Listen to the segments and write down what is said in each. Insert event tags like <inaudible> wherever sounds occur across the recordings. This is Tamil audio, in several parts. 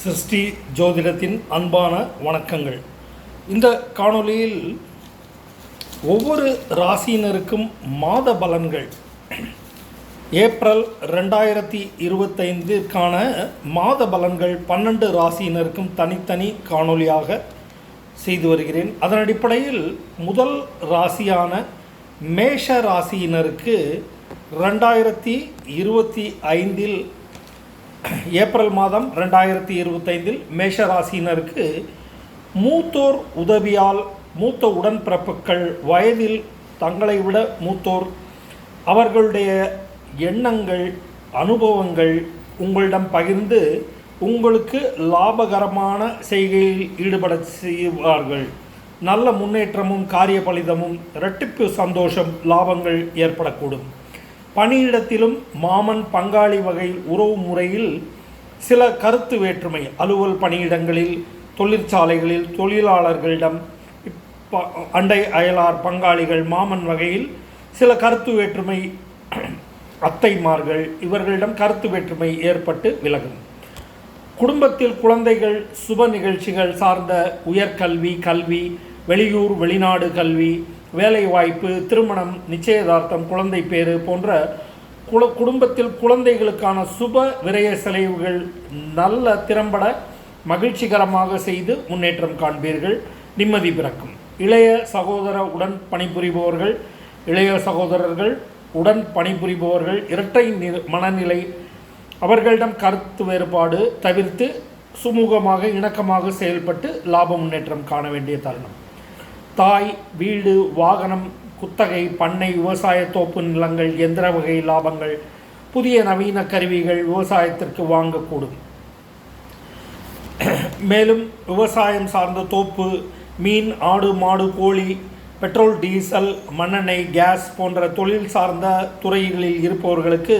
சிருஷ்டி ஜோதிடத்தின் அன்பான வணக்கங்கள். இந்த காணொளியில் ஒவ்வொரு ராசியினருக்கும் மாத பலன்கள். ஏப்ரல் ரெண்டாயிரத்தி இருபத்தைந்திற்கான மாத பலன்கள் பன்னெண்டு ராசியினருக்கும் தனித்தனி காணொளியாக செய்து வருகிறேன். அதன் அடிப்படையில் முதல் ராசியான மேஷ ராசியினருக்கு ரெண்டாயிரத்தி இருபத்தி ஐந்தில் ஏப்ரல் மாதம் ரெண்டாயிரத்தி இருபத்தைந்தில் மேஷ ராசியினருக்கு மூத்தோர் உதவியால் மூத்த உடன்பிறப்புகள் வயதில் தங்களை விட மூத்தோர் அவர்களுடைய எண்ணங்கள் அனுபவங்கள் உங்களிடம் பகிர்ந்து உங்களுக்கு லாபகரமான செய்கையில் ஈடுபட செய்வார்கள். நல்ல முன்னேற்றமும் காரிய பலிதமும் இரட்டிப்பு சந்தோஷம் லாபங்கள் ஏற்படக்கூடும். பணியிடத்திலும் மாமன் பங்காளி வகை உறவு முறையில் சில கருத்து வேற்றுமை அலுவல் பணியிடங்களில் தொழிற்சாலைகளில் தொழிலாளர்களிடம் இப்போ அண்டை அயலார் பங்காளிகள் மாமன் வகையில் சில கருத்து வேற்றுமை அத்தைமார்கள் இவர்களிடம் கருத்து வேற்றுமை ஏற்பட்டு விலகும். குடும்பத்தில் குழந்தைகள் சுப நிகழ்ச்சிகள் சார்ந்த உயர்கல்வி கல்வி வெளியூர் வெளிநாடு கல்வி வேலைவாய்ப்பு திருமணம் நிச்சயதார்த்தம் குழந்தை பேறு போன்ற குல குடும்பத்தில் குழந்தைகளுக்கான சுப விரய செலவுகள் நல்ல திறம்பட மகிழ்ச்சிகரமாக செய்து முன்னேற்றம் காண்பீர்கள். நிம்மதி பிறக்கும். இளைய சகோதர உடன் பணிபுரிபவர்கள் இளைய சகோதரர்கள் உடன் பணிபுரிபவர்கள் இரட்டை நி- மனநிலை அவர்களிடம் கருத்து வேறுபாடு தவிர்த்து சுமூகமாக இணக்கமாக செயல்பட்டு லாப முன்னேற்றம் காண வேண்டிய தருணம். தாய் வீடு வாகனம் குத்தகை பண்ணை விவசாய தோப்பு நிலங்கள் எந்திர வகை லாபங்கள் புதிய நவீன கருவிகள் விவசாயத்திற்கு வாங்கக்கூடும். மேலும் விவசாயம் சார்ந்த தோப்பு மீன் ஆடு மாடு கோழி பெட்ரோல் டீசல் மண்ணெண்ணெய் கேஸ் போன்ற தொழில் சார்ந்த துறைகளில் இருப்பவர்களுக்கு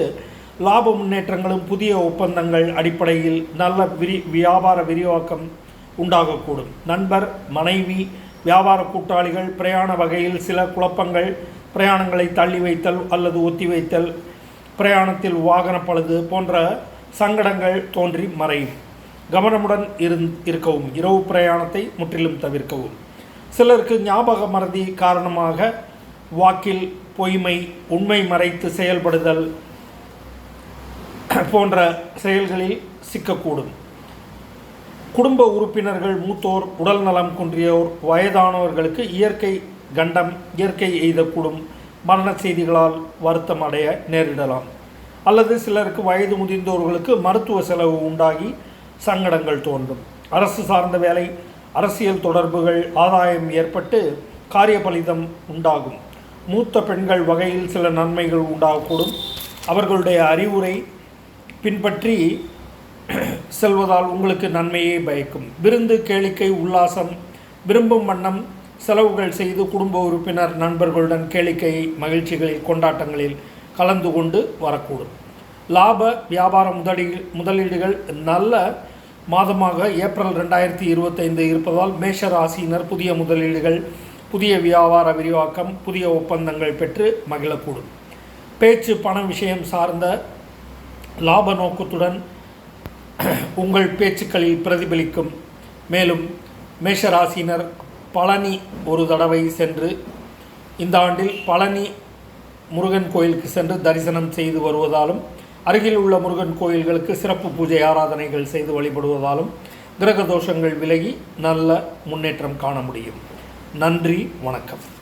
லாப முன்னேற்றங்களும் புதிய ஒப்பந்தங்கள் அடிப்படையில் நல்ல விரி வியாபார விரிவாக்கம் உண்டாகக்கூடும். நண்பர் மனைவி வியாபார கூட்டாளிகள் பிரயாண வகையில் சில குழப்பங்கள் பிரயாணங்களை தள்ளி வைத்தல் அல்லது ஒத்திவைத்தல் பிரயாணத்தில் வாகன பழுது போன்ற சங்கடங்கள் தோன்றி மறையும். கவனமுடன் இருந் இருக்கவும். இரவு பிரயாணத்தை முற்றிலும் தவிர்க்கவும். சிலருக்கு ஞாபக மறதி காரணமாக வாக்கில் பொய்மை உண்மை மறைத்து செயல்படுதல் போன்ற செயல்களில் சிக்கக்கூடும். குடும்ப உறுப்பினர்கள் மூத்தோர் உடல் நலம் குன்றியோர் வயதானவர்களுக்கு இயற்கை கண்டம் இயற்கை எய்தக்கூடும் மரண செய்திகளால் வருத்தம் அடைய நேரிடலாம். அல்லது சிலருக்கு வயது முதிர்ந்தோர்களுக்கு மருத்துவ செலவு உண்டாகி சங்கடங்கள் தோன்றும். அரசு சார்ந்த வேலை அரசியல் தொடர்புகள் ஆதாயம் ஏற்பட்டு காரிய பலிதம் உண்டாகும். மூத்த பெண்கள் வகையில் சில நன்மைகள் உண்டாகக்கூடும். அவர்களுடைய அறிவுரை பின்பற்றி <clears throat> செல்வதால் உங்களுக்கு நன்மையே பயக்கும். விருந்து கேளிக்கை உல்லாசம் விரும்பும் வண்ணம் செலவுகள் செய்து குடும்ப உறுப்பினர் நண்பர்களுடன் கேளிக்கை மகிழ்ச்சிகளில் கொண்டாட்டங்களில் கலந்து கொண்டு வரக்கூடும். லாப வியாபார முதலீ முதலீடுகள் நல்ல மாதமாக ஏப்ரல் ரெண்டாயிரத்தி இருபத்தைந்து இருப்பதால் மேஷ ராசியினர் புதிய முதலீடுகள் புதிய வியாபார விரிவாக்கம் புதிய ஒப்பந்தங்கள் பெற்று மகிழக்கூடும். பேச்சு பண விஷயம் சார்ந்த லாப நோக்கத்துடன் <clears throat> உங்கள் பேச்சுக்களில் பிரதிபலிக்கும். மேலும் மேஷராசினர் பழனி ஒரு தடவை சென்று இந்த ஆண்டில் பழனி முருகன் கோயிலுக்கு சென்று தரிசனம் செய்து வருவதாலும் அருகில் உள்ள முருகன் கோயில்களுக்கு சிறப்பு பூஜை ஆராதனைகள் செய்து வழிபடுவதாலும் கிரக தோஷங்கள் விலகி நல்ல முன்னேற்றம் காண முடியும். நன்றி வணக்கம்.